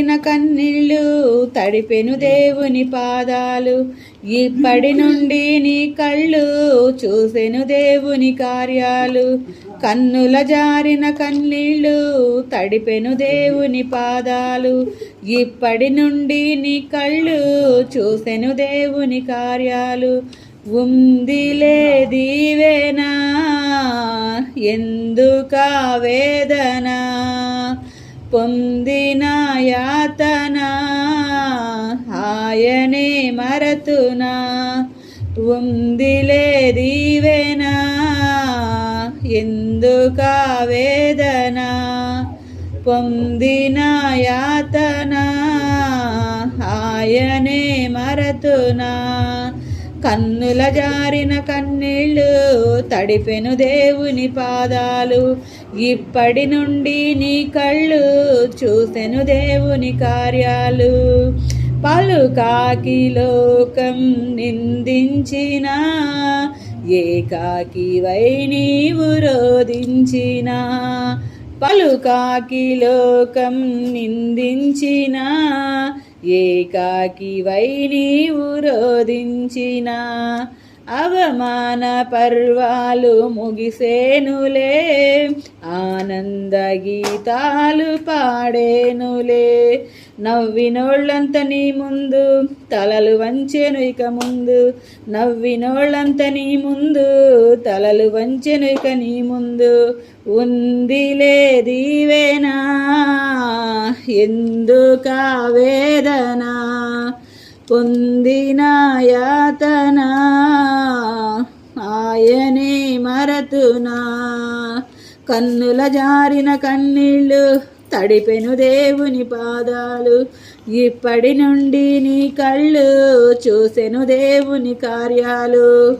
కన్నీళ్ళు తడిపెను దేవుని పాదాలు. ఇప్పటి నుండి నీ కళ్ళు చూసెను దేవుని కార్యాలు. కన్నుల జారిన కన్నీళ్ళు తడిపెను దేవుని పాదాలు. ఇప్పటి నుండి నీ కళ్ళు చూసెను దేవుని కార్యాలు. ఉందిలే దీవేనా ఎందుకా వేదనా? పొందిన యాతన ఆయనే మరతునా. ఉందిలే దీవెనా ఎందుక వేదన. పొందిన యాతన ఆయనే మరతునా. కన్నుల జారిన కన్నీళ్ళు తడిపెను దేవుని పాదాలు. ఇప్పటి నుండి నీ కళ్ళు చూసెను దేవుని కార్యాలు. పలుకాకి లోకం నిందించిన ఏకాకి వై నీవు రోధించినా. పలుకాకి లోకం నిందించిన ఏకాకి వై నీవు రోధించినా. అవమాన పర్వాలు ముగిసేనులే ఆనంద గీతాలు పాడేనులే. నవ్వినోళ్ళంత నీ ముందు తలలు వంచెను ఇక ముందు. నవ్వినోళ్ళంత నీ ముందు తలలు వంచెను ఇక నీ ముందు. ఉందిలే దీవేనా ఎందుకా వేదనా? పొందిన యాతనా? మరతునా కన్నుల జారిన కన్నీళ్ళు తడిపెను దేవుని పాదాలు. ఇప్పటి నుండి నీ కళ్ళు చూసెను దేవుని కార్యాలు.